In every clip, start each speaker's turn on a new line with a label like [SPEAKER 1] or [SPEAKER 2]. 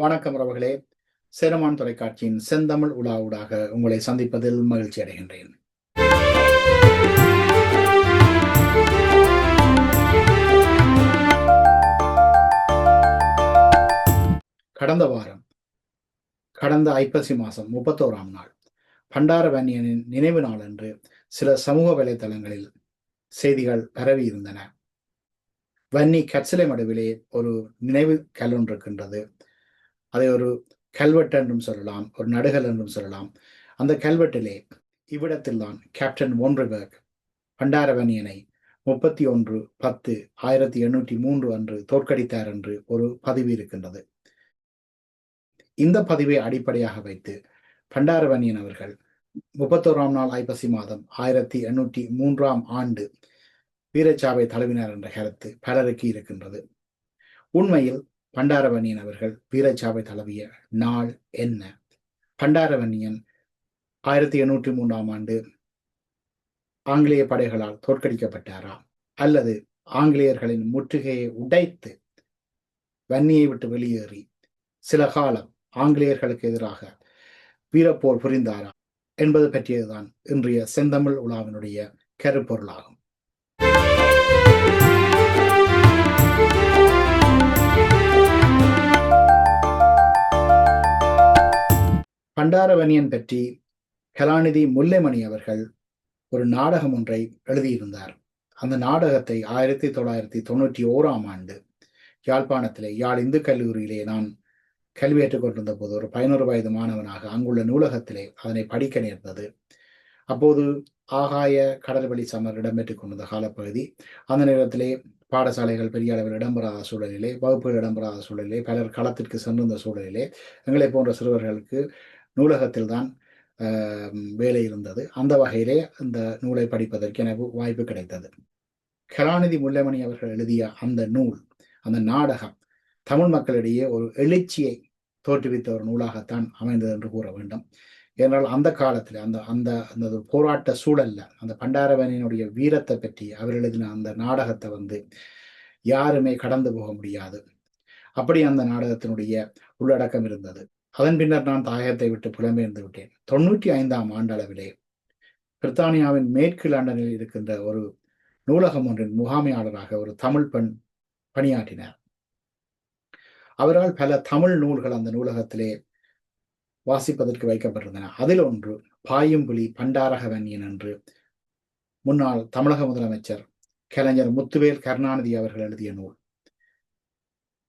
[SPEAKER 1] வணக்கம் உறவுகளே. சேரமான் தொலைக்காட்சியின் செந்தமிழ் உலாவுடாக உங்களை சந்திப்பதில் மகிழ்ச்சி அடைகின்றேன். கடந்த வாரம் கடந்த ஐப்பசி மாதம் முப்பத்தோராம் நாள் பண்டாரவன்யனின் நினைவு நாள் என்று சில சமூக வலைதளங்களில் செய்திகள் பரவி இருந்தன வன்னி கட்சிலை மடுவிலே ஒரு நினைவு கல் ஒன்று இருக்கின்றது. அதை ஒரு கல்வெட்டு என்றும் சொல்லலாம் ஒரு நடுகல் என்றும் சொல்லலாம். அந்த கல்வெட்டிலே இவ்விடத்தில்தான் கேப்டன் ஒன்றுபர்க் பண்டாரவணியனை முப்பத்தி ஒன்று பத்து ஆயிரத்தி எண்ணூற்றி மூன்று அன்று தோற்கடித்தார் என்று ஒரு பதிவு இருக்கின்றது. இந்த பதிவை அடிப்படையாக வைத்து பண்டாரவணியன் அவர்கள் முப்பத்தோராம் நாள் ஐப்பசி மாதம் ஆயிரத்தி எண்ணூற்றி மூன்றாம் ஆண்டு வீரச்சாவை தழுவினார் என்ற கருத்து பலருக்கு இருக்கின்றது. உண்மையில் பண்டாரவன்னியன் அவர்கள் வீரச்சாவை தழுவிய நாள் என்ன? பண்டாரவன்னியன் ஆயிரத்தி எண்ணூற்றி மூன்றாம் ஆண்டு ஆங்கிலேய படைகளால் தோற்கடிக்கப்பட்டாரா? அல்லது ஆங்கிலேயர்களின் முற்றுகையை உடைத்து வன்னியை விட்டு வெளியேறி சில காலம் ஆங்கிலேயர்களுக்கு எதிராக வீரப்போர் புரிந்தாரா? என்பது பற்றியதுதான் இன்றைய செந்தமிழ் உலாவினுடைய கருப்பொருளாகும். பண்டாரவனியன் பற்றி கலாநிதி முல்லைமணி அவர்கள் ஒரு நாடகம் ஒன்றை எழுதியிருந்தார். அந்த நாடகத்தை ஆயிரத்தி தொள்ளாயிரத்தி தொண்ணூற்றி ஓராம் ஆண்டு யாழ்ப்பாணத்திலே யாழ் இந்து கல்லூரியிலே நான் கல்வி ஏற்றுக்கொண்டிருந்த போது ஒரு பதினோரு வயது மாணவனாக அங்குள்ள நூலகத்திலே அதனை படிக்க நேர்ந்தது. அப்போது ஆகாய கடல்வழி சமர் இடம்பெற்றுக் கொண்டிருந்த காலப்பகுதி அந்த நேரத்திலே பாடசாலைகள் பெரிய அளவில் இடம்பெறாத சூழலிலே வகுப்புகள் இடம்பெறாத சூழலிலே பலர் களத்திற்கு சென்றிருந்த சூழலிலே எங்களை போன்ற சிறுவர்களுக்கு நூலகத்தில் தான் வேலை இருந்தது. அந்த வகையிலே அந்த நூலை படிப்பதற்கு எனக்கு வாய்ப்பு கிடைத்தது. கலாநிதி முல்லைமணி அவர்கள் எழுதிய அந்த நூல் அந்த நாடகம் தமிழ் மக்களிடையே ஒரு எழுச்சியை தோற்றுவித்த ஒரு நூலாகத்தான் அமைந்தது என்று கூற வேண்டும். ஏனால் அந்த காலத்தில் அந்த அந்த அந்த போராட்ட சூழல்ல அந்த பண்டாரவனினுடைய வீரத்தை பற்றி அவர் எழுதின அந்த நாடகத்தை வந்து யாருமே கடந்து போக முடியாது. அப்படி அந்த நாடகத்தினுடைய உள்ளடக்கம் இருந்தது. அதன் பின்னர் நான் தாயகத்தை விட்டு புலம்பெயர்ந்து விட்டேன். தொண்ணூற்றி ஐந்தாம் ஆண்டளவிலே பிரித்தானியாவின் மேற்கு லண்டனில் இருக்கின்ற ஒரு நூலகம் ஒன்றின் முகாமையாளராக ஒரு தமிழ் பெண் பணியாற்றினார். அவரால் பல தமிழ் நூல்கள் அந்த நூலகத்திலே வாசிப்பதற்கு வைக்கப்பட்டிருந்தன. அதில் ஒன்று பாயும் புலி பண்டாரகவன்யன் என்று முன்னாள் தமிழக முதலமைச்சர் கலைஞர் முத்துவேல் கருணாநிதி அவர்கள் எழுதிய நூல்.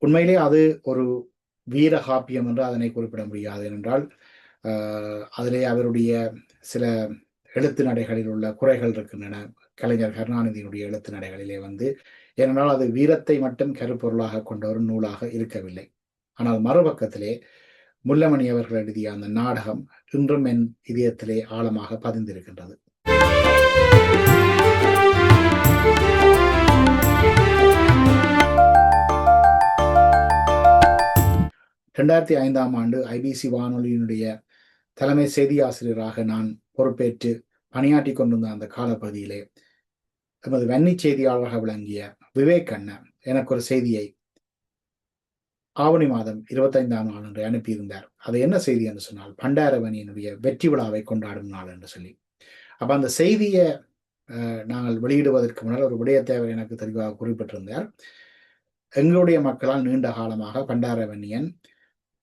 [SPEAKER 1] உண்மையிலே அது ஒரு வீர காப்பியம் என்று அதனை குறிப்பிட முடியாது என்றால் அதிலே அவருடைய சில எழுத்து நடைகளில் உள்ள குறைகள் இருக்கின்றன. கலைஞர் கருணாநிதியினுடைய எழுத்து நடைகளிலே வந்து ஏனென்றால் அது வீரத்தை மட்டும் கருப்பொருளாக கொண்ட ஒரு நூலாக இருக்கவில்லை. ஆனால் மறுபக்கத்திலே முல்லமணி அவர்கள் எழுதிய அந்த நாடகம் இன்றும் என் இதயத்திலே ஆழமாக பதிந்திருக்கின்றது. ரெண்டாயிரத்தி ஐந்தாம் ஆண்டு ஐபிசி வானொலியினுடைய தலைமை செய்தி ஆசிரியராக நான் பொறுப்பேற்று பணியாற்றி கொண்டிருந்த அந்த காலப்பகுதியிலே எமது வன்னி செய்தியாளராக விளங்கிய விவேக் அண்ணன் எனக்கு ஒரு செய்தியை ஆவணி மாதம் இருபத்தைந்தாம் நாள் என்று அனுப்பியிருந்தார். அது என்ன செய்தி என்று சொன்னால் பண்டாரவணியினுடைய வெற்றி விழாவை கொண்டாடும் நாள் என்று சொல்லி. அப்ப அந்த செய்தியை நாங்கள் வெளியிடுவதற்கு முன்னால் ஒரு விடயத்தை அவர் எனக்கு தெளிவாக குறிப்பிட்டிருந்தார். எங்களுடைய மக்களால் நீண்ட காலமாக பண்டாரவன்னியன்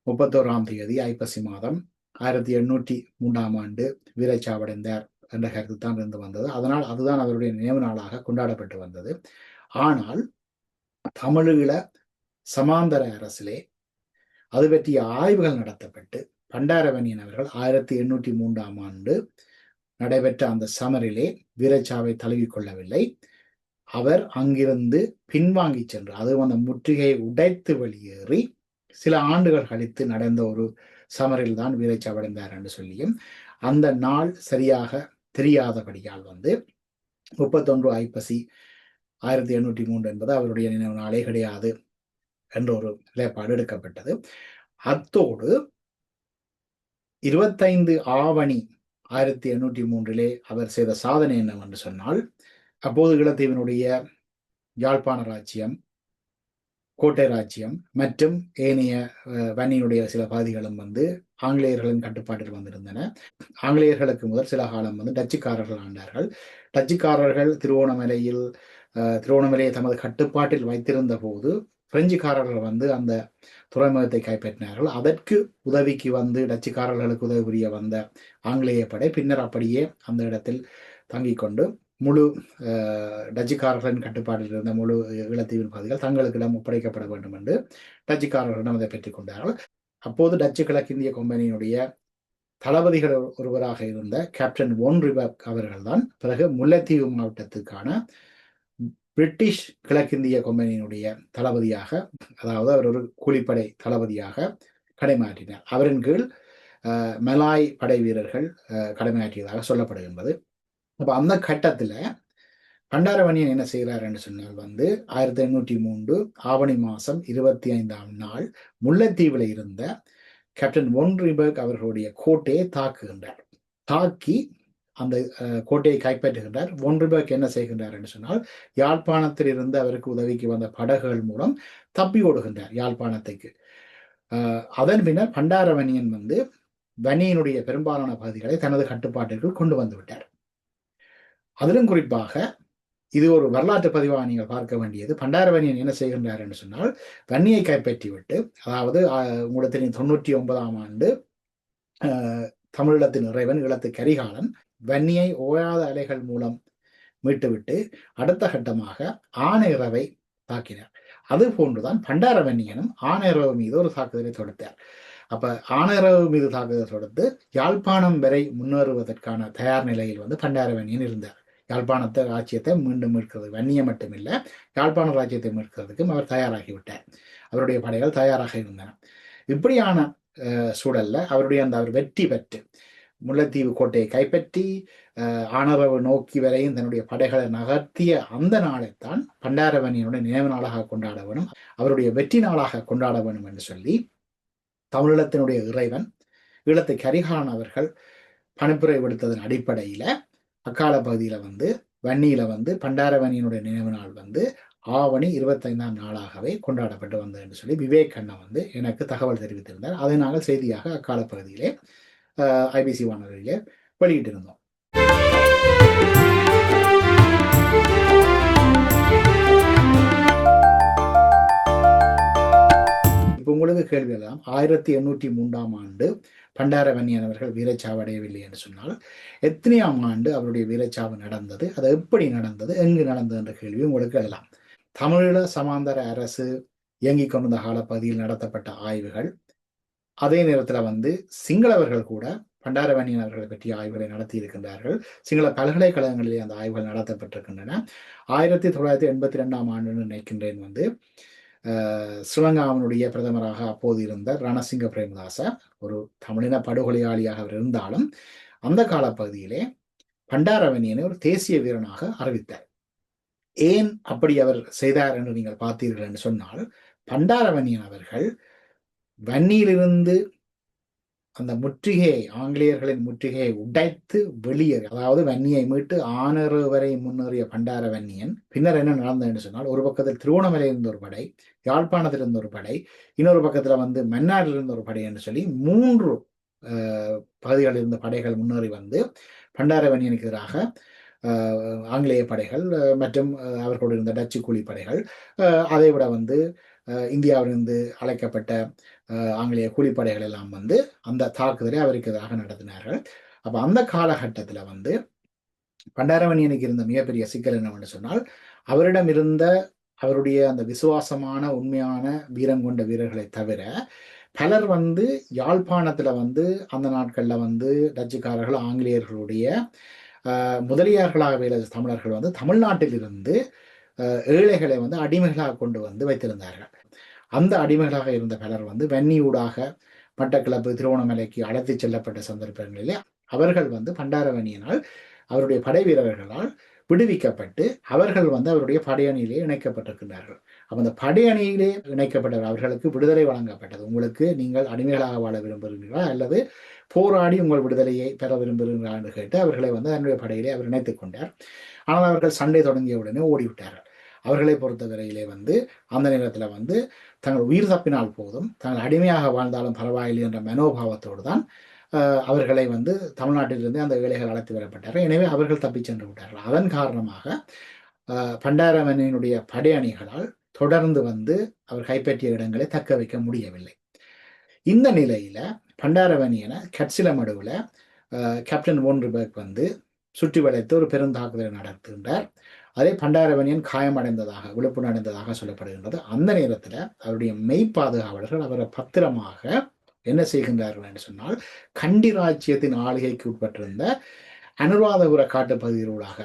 [SPEAKER 1] முப்பத்தோராம் தேதி ஐப்பசி மாதம் ஆயிரத்தி எண்ணூற்றி மூன்றாம் ஆண்டு வீரச்சாவடைந்தார் என்ற கருத்து தான் இருந்து வந்தது. அதனால் அதுதான் அவருடைய நினைவு நாளாக கொண்டாடப்பட்டு வந்தது. ஆனால் தமிழீழ சமாந்தர அரசிலே அது பற்றிய ஆய்வுகள் நடத்தப்பட்டு பண்டாரவணியன் அவர்கள் ஆயிரத்தி எண்ணூற்றி மூன்றாம் ஆண்டு நடைபெற்ற அந்த சமரிலே வீரச்சாவை தழுவிக்கொள்ளவில்லை அவர் அங்கிருந்து பின்வாங்கி சென்று அதுவும் அந்த முற்றுகையை உடைத்து வெளியேறி சில ஆண்டுகள் கழித்து நடந்த ஒரு சமரில் தான் வீரச்சாவடைந்தார் என்று சொல்லியும் அந்த நாள் சரியாக தெரியாதபடியால் வந்து முப்பத்தொன்று ஐப்பசி ஆயிரத்தி எண்ணூற்றி மூன்று என்பது அவருடைய நினைவு நாளே கிடையாது என்ற ஒரு நிலைப்பாடு எடுக்கப்பட்டது. அத்தோடு இருபத்தைந்து ஆவணி ஆயிரத்தி எண்ணூற்றி மூன்றிலே அவர் செய்த சாதனை என்னவென்று சொன்னால் அப்போது ஈழத்தீவினுடைய யாழ்ப்பாண ராஜ்யம் கோட்டை ராஜ்யம் மற்றும் ஏனைய வன்னியினுடைய சில பகுதிகளும் வந்து ஆங்கிலேயர்களின் கட்டுப்பாட்டில் வந்திருந்தன. ஆங்கிலேயர்களுக்கு முதல் சில காலம் வந்து டச்சுக்காரர்கள் ஆண்டார்கள். டச்சுக்காரர்கள் திருவோணமலையில் திருவோணமலையை தமது கட்டுப்பாட்டில் வைத்திருந்த போது பிரெஞ்சுக்காரர்கள் வந்து அந்த துறைமுகத்தை கைப்பற்றினார்கள். அதற்கு உதவிக்கு வந்து டச்சுக்காரர்களுக்கு உதவி புரிய வந்த ஆங்கிலேய படை பின்னர் அப்படியே அந்த இடத்தில் தங்கிக் கொண்டு முழு டச்சுக்காரர்களின் கட்டுப்பாட்டில் இருந்த முழு ஈழத்தீவின் பகுதிகள் தங்களுக்கிடம் ஒப்படைக்கப்பட வேண்டும் என்று டச்சுக்காரர்களிடம் அதை பெற்றுக் கொண்டார்கள். அப்போது டச்சு கிழக்கிந்திய கம்பெனியினுடைய தளபதிகள் ஒருவராக இருந்த கேப்டன் ஒன் ரிபக் அவர்கள்தான் பிறகு முல்லைத்தீவு மாவட்டத்துக்கான பிரிட்டிஷ் கிழக்கிந்திய கம்பெனியினுடைய தளபதியாக அதாவது அவர் ஒரு கூலிப்படை தளபதியாக கடமையாற்றினார் அவரின் கீழ் மலாய் படை வீரர்கள் கடமையாற்றியதாக சொல்லப்படுகின்றது. அப்போ அந்த கட்டத்தில் பண்டாரவணியன் என்ன செய்கிறார் என்று சொன்னால் வந்து ஆயிரத்தி எண்ணூற்றி மூன்று ஆவணி மாதம் இருபத்தி ஐந்தாம் நாள் முல்லைத்தீவில் இருந்த கேப்டன் ஒன் ரிபர்க் அவர்களுடைய கோட்டையை தாக்குகின்றார். தாக்கி அந்த கோட்டையை கைப்பற்றுகின்றார். ஒன்றுபேக் என்ன செய்கின்றார் என்று சொன்னால் யாழ்ப்பாணத்தில் இருந்து அவருக்கு உதவிக்கு வந்த படகுகள் மூலம் தப்பி ஓடுகின்றார் யாழ்ப்பாணத்துக்கு. அதன் பின்னர் பண்டாரவணியன் வந்து வன்னியினுடைய பெரும்பாலான பகுதிகளை தனது கட்டுப்பாட்டிற்குள் கொண்டு வந்து விட்டார். அதிலும் குறிப்பாக இது ஒரு வரலாற்று பதிவாக நீங்கள் பார்க்க வேண்டியது. பண்டாரவணியன் என்ன செய்கின்றார் என்று சொன்னால் வன்னியை கைப்பற்றிவிட்டு அதாவது உங்களுக்கு தெரியும் தொண்ணூற்றி ஒன்பதாம் ஆண்டு தமிழீழத்தின் இறைவன் இளத்து கரிகாலன் வன்னியை ஓயாத அலைகள் மூலம் மீட்டுவிட்டு அடுத்த கட்டமாக ஆணையரவை தாக்கினார். அது போன்றுதான் பண்டாரவன்னியனும் ஆணையரவு மீது ஒரு தாக்குதலை தொடுத்தார். அப்ப ஆணையரவு மீது தாக்குதல் தொடுத்து யாழ்ப்பாணம் வரை முன்னேறுவதற்கான தயார் நிலையில் வந்து பண்டாரவன்னியன் இருந்தார். யாழ்ப்பாணத்தை ராஜ்யத்தை மீண்டும் மீட்கிறது. வன்னியம் மட்டுமில்லை யாழ்ப்பாண ராஜ்யத்தை மீட்கிறதுக்கும் அவர் தயாராகிவிட்டார். அவருடைய படைகள் தயாராக இருந்தன இப்படியான சூழல்ல அவருடைய அந்த அவர் வெற்றி பெற்று முல்லைத்தீவு கோட்டையை கைப்பற்றி ஆணவ நோக்கி வரையும் தன்னுடைய படைகளை நகர்த்திய அந்த நாளைத்தான் பண்டாரவனியனுடைய நினைவு நாளாக கொண்டாட வேணும் அவருடைய வெற்றி நாளாக கொண்டாட வேணும் என்று சொல்லி தமிழீழத்தினுடைய இறைவன் ஈழத்தை கரிகாலன் அவர்கள் பணிப்புரை விடுத்ததன் அடிப்படையில அக்கால பகுதியில் வந்து வன்னியில் வந்து பண்டாரவணியினுடைய நினைவு நாள் வந்து ஆவணி இருபத்தைந்தாம் நாளாகவே கொண்டாடப்பட்டு வந்தது என்று சொல்லி விவேக் அண்ணா வந்து எனக்கு தகவல் தெரிவித்திருந்தார். அதை நாங்கள் செய்தியாக அக்கால பகுதியிலே ஐபிசி வானொலியிலே வெளியிட்டிருந்தோம். இப்போ உங்களுக்கு கேள்வி எல்லாம் ஆயிரத்தி எண்ணூற்றி மூன்றாம் ஆண்டு பண்டாரவன்னியன் அவர்கள் வீரச்சாவு அடையவில்லை என்று சொன்னால் எத்தனையாம் ஆண்டு அவருடைய வீரச்சாவு நடந்தது அது எப்படி நடந்தது எங்கு நடந்தது என்ற கேள்வி உங்களுக்கு எழலாம் தமிழீழ சமாந்தர அரசு இயங்கிக் கொண்டிருந்த காலப்பகுதியில் நடத்தப்பட்ட ஆய்வுகள் அதே நேரத்தில் வந்து சிங்களவர்கள் கூட பண்டாரவணியன் அவர்களை பற்றிய ஆய்வுகளை நடத்தி இருக்கின்றார்கள். சிங்கள பல்கலைக்கழகங்களிலே அந்த ஆய்வுகள் நடத்தப்பட்டிருக்கின்றன. ஆயிரத்தி தொள்ளாயிரத்தி எண்பத்தி ரெண்டாம் ஆண்டு நினைக்கின்றேன் வந்து ஸ்ரீலங்காவினுடைய பிரதமராக அப்போது இருந்த ரணசிங்க பிரேமதாச ஒரு தமிழின படுகொலையாளியாக அவர் இருந்தாலும் அந்த காலப்பகுதியிலே பண்டாரவணியனை ஒரு தேசிய வீரனாக அறிவித்தார். ஏன் அப்படி அவர் செய்தார் என்று நீங்கள் பார்த்தீர்கள் என்று சொன்னால் பண்டாரவணியன் அவர்கள் வன்னியிலிருந்து அந்த முற்றுகையை ஆங்கிலேயர்களின் முற்றுகையை உடைத்து வெளியேறி அதாவது வன்னியை மீட்டு ஆனரு வரை முன்னேறிய பண்டார வன்னியன் பின்னர் என்ன நடந்தது என்று சொன்னால் ஒரு பக்கத்தில் திருவோணமலை இருந்த ஒரு படை யாழ்ப்பாணத்தில் இருந்த ஒரு படை இன்னொரு பக்கத்தில் வந்து மன்னாரில் இருந்த ஒரு படை என்று சொல்லி மூன்று பகுதிகளில் இருந்த படைகள் முன்னேறி வந்து பண்டாரவன்னியனுக்கு எதிராக ஆங்கிலேய படைகள் மற்றும் அவர்களோடு இருந்த டச்சு கூலி படைகள் அதை விட வந்து இந்தியாவிலிருந்து அழைக்கப்பட்ட ஆங்கிலேய கூலிப்படைகள் எல்லாம் வந்து அந்த தாக்குதலை அவருக்கு எதிராக நடத்தினார்கள். அப்போ அந்த காலகட்டத்தில் வந்து பண்டாரவணியனுக்கு இருந்த மிகப்பெரிய சிக்கல் என்னவென்று சொன்னால் அவரிடம் இருந்த அவருடைய அந்த விசுவாசமான உண்மையான வீரம் கொண்ட வீரர்களை தவிர பலர் வந்து யாழ்ப்பாணத்தில் வந்து அந்த நாட்களில் வந்து டச்சுக்காரர்கள் ஆங்கிலேயர்களுடைய முதலியார்களாக வேலை தமிழர்கள் வந்து தமிழ்நாட்டில் இருந்து ஏழைகளை வந்து அடிமைகளாக கொண்டு வந்து வைத்திருந்தார்கள். அந்த அடிமைகளாக இருந்த பலர் வந்து வன்னியூடாக மட்டக்களப்பு திருவோணமலைக்கு அழைத்து செல்லப்பட்ட சந்தர்ப்பங்களிலே அவர்கள் வந்து பண்டாரவணியினால் அவருடைய படை வீரர்களால் விடுவிக்கப்பட்டு அவர்கள் வந்து அவருடைய படையணியிலே இணைக்கப்பட்டிருக்கின்றார்கள். அப்போ அந்த படையணியிலே இணைக்கப்பட்ட அவர்களுக்கு விடுதலை வழங்கப்பட்டது. உங்களுக்கு நீங்கள் அடிமைகளாக வாழ விரும்புகிறீர்களா? அல்லது போராடி உங்கள் விடுதலையை பெற விரும்புகிறீர்களா என்று கேட்டு அவர்களை வந்து தன்னுடைய படையிலே அவர் இணைத்துக் கொண்டார். ஆனால் அவர்கள் சண்டை தொடங்கிய உடனே ஓடிவிட்டார்கள். அவர்களை பொறுத்தவரையிலே வந்து அந்த நேரத்தில் வந்து தங்கள் உயிர் தப்பினால் போதும் தங்கள் அடிமையாக வாழ்ந்தாலும் பரவாயில்லை என்ற மனோபாவத்தோடு தான் அவர்களை வந்து தமிழ்நாட்டிலிருந்து அந்த ஏழைகள் அழைத்து வரப்பட்டார்கள். எனவே அவர்கள் தப்பிச் சென்று விட்டார்கள். அதன் காரணமாக பண்டாரவனினுடைய படையணிகளால் தொடர்ந்து வந்து அவர் கைப்பற்றிய இடங்களை தக்க வைக்க முடியவில்லை. இந்த நிலையில பண்டாரவனியன கட்சில மடுவில் கேப்டன் ஒன்றுபர்க் வந்து சுற்றி வளைத்து ஒரு பெருந்தாக்குதலை நடத்துகின்றார். அதே பண்டாரவனியன் காயமடைந்ததாக விழுப்புண் அடைந்ததாக சொல்லப்படுகின்றது. அந்த நேரத்தில் அவருடைய மெய் பாதுகாவலர்கள் அவரை பத்திரமாக என்ன செய்கின்றார்கள் என்று சொன்னால் கண்டி ராஜ்யத்தின் ஆளுகைக்கு உட்பட்டிருந்த அனுராதபுர காட்டு பகுதிகளாக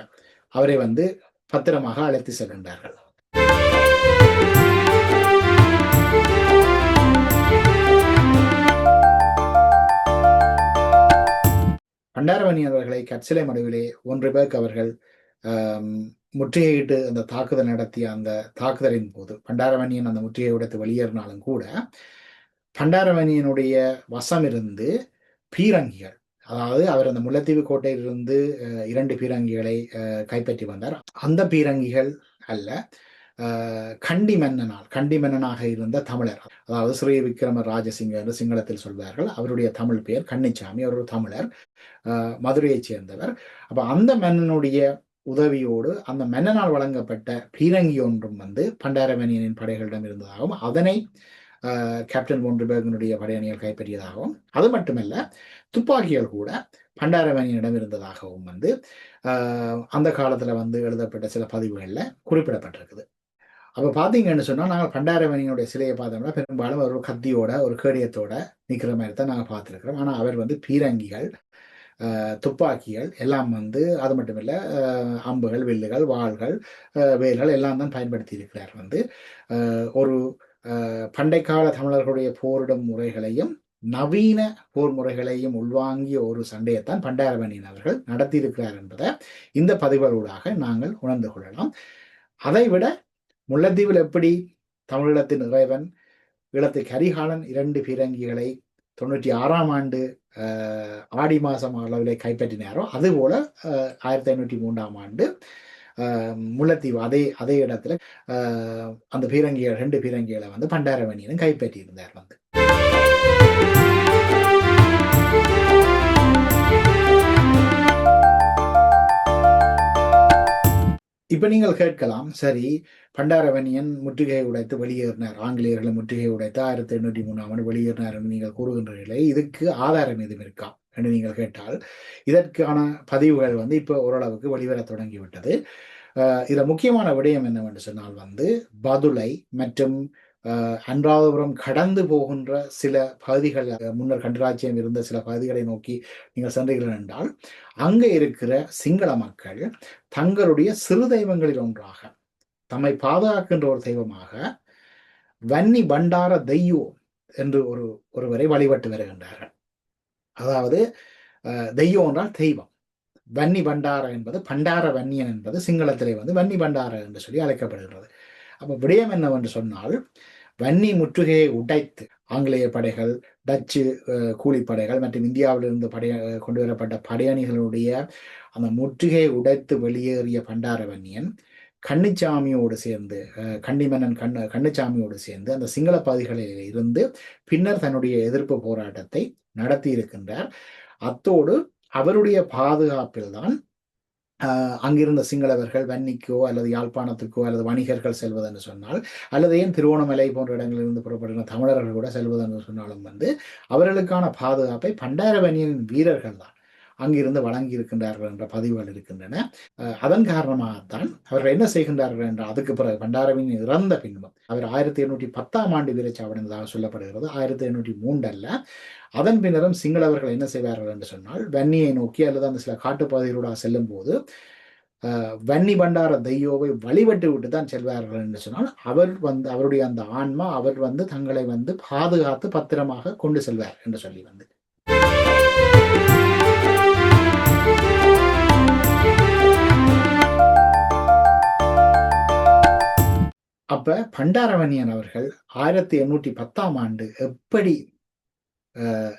[SPEAKER 1] அவரை வந்து பத்திரமாக அழைத்து செல்கின்றார்கள். பண்டாரவணி அவர்களை கற்சிலை மடுவிலே ஒன்று பேருக்கு அவர்கள் முற்றுகையிட்டு அந்த தாக்குதல் நடத்திய அந்த தாக்குதலின் போது பண்டாரவணியன் அந்த முற்றுகையை உடைத்து வெளியேறினாலும் கூட பண்டாரவணியனுடைய வசம் இருந்து பீரங்கிகள் அதாவது அவர் அந்த முல்லைத்தீவு கோட்டையிலிருந்து இரண்டு பீரங்கிகளை கைப்பற்றி வந்தார். அந்த பீரங்கிகள் அல்ல கண்டி மன்னனால் கண்டி மன்னனாக இருந்த தமிழர் அதாவது ஸ்ரீ விக்ரம ராஜசிங்க என்று சிங்களத்தில் சொல்வார்கள். அவருடைய தமிழ் பெயர் கன்னிச்சாமி. அவர் ஒரு தமிழர் மதுரையைச் சேர்ந்தவர். அப்ப அந்த மன்னனுடைய உதவியோடு அந்த மன்னனால் வழங்கப்பட்ட பீரங்கி ஒன்றும் வந்து பண்டாரமணியனின் படைகளிடம் இருந்ததாகவும் அதனை கேப்டன் ஒன்றுபேகனுடைய படையணிகள் கைப்பற்றியதாகவும் அது மட்டுமல்ல துப்பாக்கிகள் கூட பண்டாரமணியிடம் இருந்ததாகவும் வந்து அந்த காலத்தில் வந்து எழுதப்பட்ட சில பதிவுகளில் குறிப்பிடப்பட்டிருக்குது. அப்போ பார்த்தீங்கன்னு சொன்னால் நாங்கள் பண்டாரவணியனுடைய சிலையை பார்த்தோம்னா பெரும்பாலும் ஒரு கத்தியோட ஒரு கேடியத்தோட நிற்கிற மாதிரி தான் நாங்கள் பார்த்துருக்குறோம். ஆனால் அவர் வந்து பீரங்கிகள் துப்பாக்கிகள் எல்லாம் வந்து அது மட்டும் இல்லை அம்புகள் வில்லுகள் வாள்கள் வேல்கள் எல்லாம் தான் பயன்படுத்தி இருக்கிறார் வந்து ஒரு பண்டைக்கால தமிழர்களுடைய போரிடும் முறைகளையும் நவீன போர் முறைகளையும் உள்வாங்கிய ஒரு சண்டையைத்தான் பண்டாரவணியன் அவர்கள் நடத்தியிருக்கிறார் என்பதை இந்த பதிவுகளூடாக நாங்கள் உணர்ந்து கொள்ளலாம். அதை விட முல்லைத்தீவில் எப்படி தமிழீழத்தின் இறைவன் ஈழத்து கரிகாலன் இரண்டு பீரங்கிகளை தொண்ணூற்றி ஆறாம் ஆண்டு ஆடி மாதம் அளவில் கைப்பற்றினாரோ அதுபோல் ஆயிரத்தி ஐநூற்றி மூன்றாம் ஆண்டு முல்லைத்தீவு அதே அதே இடத்துல அந்த பீரங்கிகள் ரெண்டு பீரங்கிகளை வந்து பண்டாரவணியனும் கைப்பற்றியிருந்தார் வந்து. இப்ப நீங்கள் கேட்கலாம் சரி பண்டாரவணியன் முற்றுகையை உடைத்து வெளியேறினார். ஆங்கிலேயர்களை முற்றுகையை உடைத்து ஆயிரத்தி எண்ணூற்றி மூணாம் ஆண்டு வெளியேறினார் என்று நீங்கள் கூறுகின்றீர்களே இதுக்கு ஆதாரம் எதுவும் இருக்கா என்று நீங்கள் கேட்டால் இதற்கான பதிவுகள் வந்து இப்போ ஓரளவுக்கு வெளிவர தொடங்கிவிட்டது. இதில் முக்கியமான விடயம் என்னவென்று சொன்னால் வந்து பதுளை மற்றும் அன்றாதபுரம் கடந்து போகின்ற சில பகுதிகள் முன்னர் கண்டராட்சியம் இருந்த சில பகுதிகளை நோக்கி நீங்கள் சென்றீர்கள் என்றால் அங்கே இருக்கிற சிங்கள மக்கள் தங்களுடைய சிறு தெய்வங்களில் ஒன்றாக தம்மை பாதுகாக்கின்ற ஒரு தெய்வமாக வன்னி பண்டார தெய்யோ என்று ஒரு ஒருவரை வழிபட்டு வருகின்றார்கள். அதாவது தெய்யம் என்றால் தெய்வம். வன்னி பண்டார என்பது பண்டார வன்னியன் என்பது சிங்களத்திலே வந்து வன்னி பண்டார என்று சொல்லி அழைக்கப்படுகிறது அப்ப விடயம் என்னவென்று சொன்னால் வன்னி முற்றுகையை உடைத்து ஆங்கிலேய படைகள் டச்சு கூலிப்படைகள் மற்றும் இந்தியாவிலிருந்து படைய கொண்டு வரப்பட்ட படையணிகளுடைய அந்த முற்றுகையை உடைத்து வெளியேறிய பண்டார வன்னியன் கன்னிச்சாமியோடு சேர்ந்து கன்னிமன்னன் கண் கண்ணுச்சாமியோடு சேர்ந்து அந்த சிங்கள பகுதிகளில் இருந்து பின்னர் தன்னுடைய எதிர்ப்பு போராட்டத்தை நடத்தி இருக்கின்றார் அத்தோடு அவருடைய பாதுகாப்பில்தான் அங்கிருந்த சிங்களவர்கள் வன்னிக்கோ அல்லது யாழ்ப்பாணத்துக்கோ அல்லது வணிகர்கள் செல்வதென்று சொன்னால் அல்லது ஏன் திருவோணமலை போன்ற இடங்களிலிருந்து புறப்படுகிற தமிழர்கள் கூட செல்வதென்று சொன்னாலும் வந்து அவர்களுக்கான பாதுகாப்பை பண்டாரவணியின் வீரர்கள் தான். அங்கிருந்து வழங்கி இருக்கின்றார்கள் என்ற பதிவுகள் இருக்கின்றன. அதன் காரணமாகத்தான் அவர்கள் என்ன செய்கின்றார்கள் என்றால் அதுக்கு பிறகு பண்டாரவின் இறந்த பின்பம் அவர் ஆயிரத்தி எண்ணூற்றி பத்தாம் ஆண்டு வீரச்சாவடைந்ததாக சொல்லப்படுகிறது. ஆயிரத்தி எண்ணூற்றி மூன்றல்ல அதன் பின்னரும் சிங்களவர்கள் என்ன செய்வார்கள் என்று சொன்னால் வன்னியை நோக்கி அல்லது அந்த சில காட்டுப்பகுதிகளோட செல்லும் போது வன்னி பண்டார தெய்யோவை வழிபட்டு விட்டு தான் செல்வார்கள் என்று சொன்னால் அவர் வந்து அவருடைய அந்த ஆன்மா அவர் வந்து தங்களை வந்து பாதுகாத்து பத்திரமாக கொண்டு செல்வார் என்று சொல்லி வந்து அப்ப பண்டாரவணியன் அவர்கள் ஆயிரத்தி எண்ணூற்றி பத்தாம் ஆண்டு எப்படி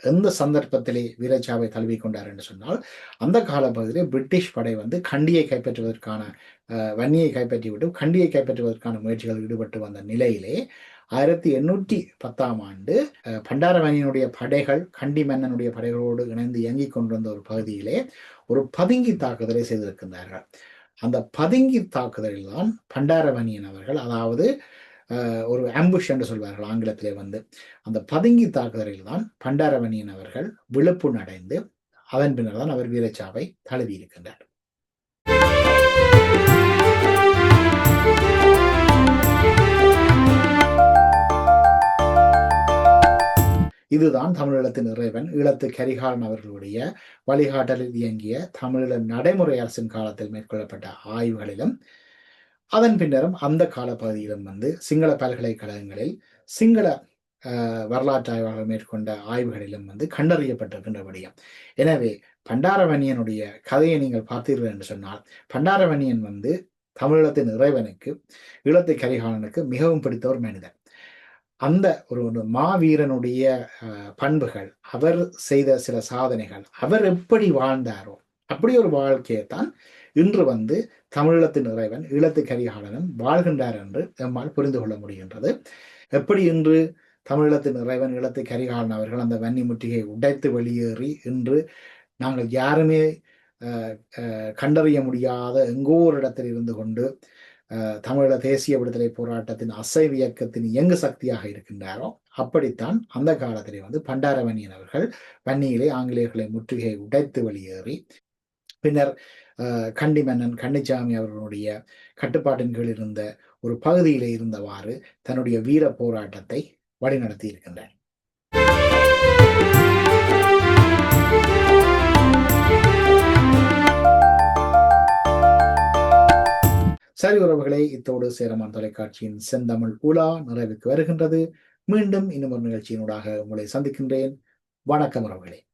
[SPEAKER 1] எந்த சந்தர்ப்பத்திலே வீரச்சாவை தழுவி கொண்டார் என்று சொன்னால் அந்த காலப்பகுதியில் பிரிட்டிஷ் படை வந்து கண்டியை கைப்பற்றுவதற்கான வன்னியை கைப்பற்றிவிட்டு கண்டியை கைப்பற்றுவதற்கான முயற்சிகள் ஈடுபட்டு வந்த நிலையிலே ஆயிரத்தி எண்ணூற்றி பத்தாம் ஆண்டு பண்டாரவனியினுடைய படைகள் கண்டி மன்னனுடைய படைகளோடு இணைந்து இயங்கிக் கொண்டிருந்த ஒரு பகுதியிலே ஒரு பதுங்கி தாக்குதலை செய்திருக்கின்றார்கள். அந்த பதுங்கி தாக்குதலில் தான் பண்டாரவணியன் அவர்கள் அதாவது ஒரு ஆம்புஷ் என்று சொல்வார்கள் ஆங்கிலத்திலே வந்து அந்த பதுங்கி தாக்குதலில் தான் பண்டாரவணியன் அவர்கள் விழுப்பு அடைந்து அதன் பின்னர் தான் அவர் வீரச்சாவை தழுவி இருக்கின்றார். இதுதான் தமிழீழத்தின் இறைவன். ஈழத்து கரிகாலன் அவர்களுடைய வழிகாட்டலில் இயங்கிய தமிழீழ நடைமுறை அரசின் காலத்தில் மேற்கொள்ளப்பட்ட ஆய்வுகளிலும் அதன் பின்னரும் அந்த காலப்பகுதியிலும் வந்து சிங்கள பல்கலைக்கழகங்களில் சிங்கள வரலாற்று ஆய்வாளர்கள் மேற்கொண்ட ஆய்வுகளிலும் வந்து கண்டறியப்பட்டிருக்கின்ற விடயம் எனவே பண்டாரவணியனுடைய கதையை நீங்கள் பார்த்தீர்கள் என்று சொன்னால் பண்டாரவணியன் வந்து தமிழீழத்தின் இறைவனுக்கு ஈழத்தை கரிகாலனுக்கு மிகவும் பிடித்த ஒரு மனிதன். அந்த ஒரு ஒரு மாவீரனுடைய பண்புகள் அவர் செய்த சில சாதனைகள் அவர் எப்படி வாழ்ந்தாரோ அப்படி ஒரு வாழ்க்கையை தான் இன்று வந்து தமிழீழத்தின் இறைவன் ஈழத்து கரிகாலனும் வாழ்கின்றார் என்று நம்மால் புரிந்து கொள்ள முடிகின்றது. எப்படி இன்று தமிழத்தின் இறைவன் ஈழத்து கரிகாலன் அவர்கள் அந்த வன்னி முற்றுகையை உடைத்து வெளியேறி இன்று நாங்கள் யாருமே கண்டறிய முடியாத எங்கோ ஒரு இடத்தில் இருந்து கொண்டு தமிழ தேசிய விடுதலை போராட்டத்தின் அசைவு இயக்கத்தின் இயங்கு சக்தியாக இருக்கின்றாரோ அப்படித்தான் அந்த காலத்திலே வந்து பண்டாரவணியன் அவர்கள் வன்னியிலே ஆங்கிலேயர்களை முற்றுகையை உடைத்து வெளியேறி பின்னர் கண்டி மன்னன் கண்ணிச்சாமி அவர்களுடைய கட்டுப்பாட்டின் கீழ் இருந்த ஒரு பகுதியிலே இருந்தவாறு தன்னுடைய வீர போராட்டத்தை வழிநடத்தி இருக்கின்றார். சரி உறவுகளை இத்தோடு சேரமான் தொலைக்காட்சியின் செந்தமிழ் உலா நிறைவுக்கு வருகின்றது. மீண்டும் இன்னும் ஒரு நிகழ்ச்சியினூடாக உங்களை சந்திக்கின்றேன். வணக்கம் உறவுகளே.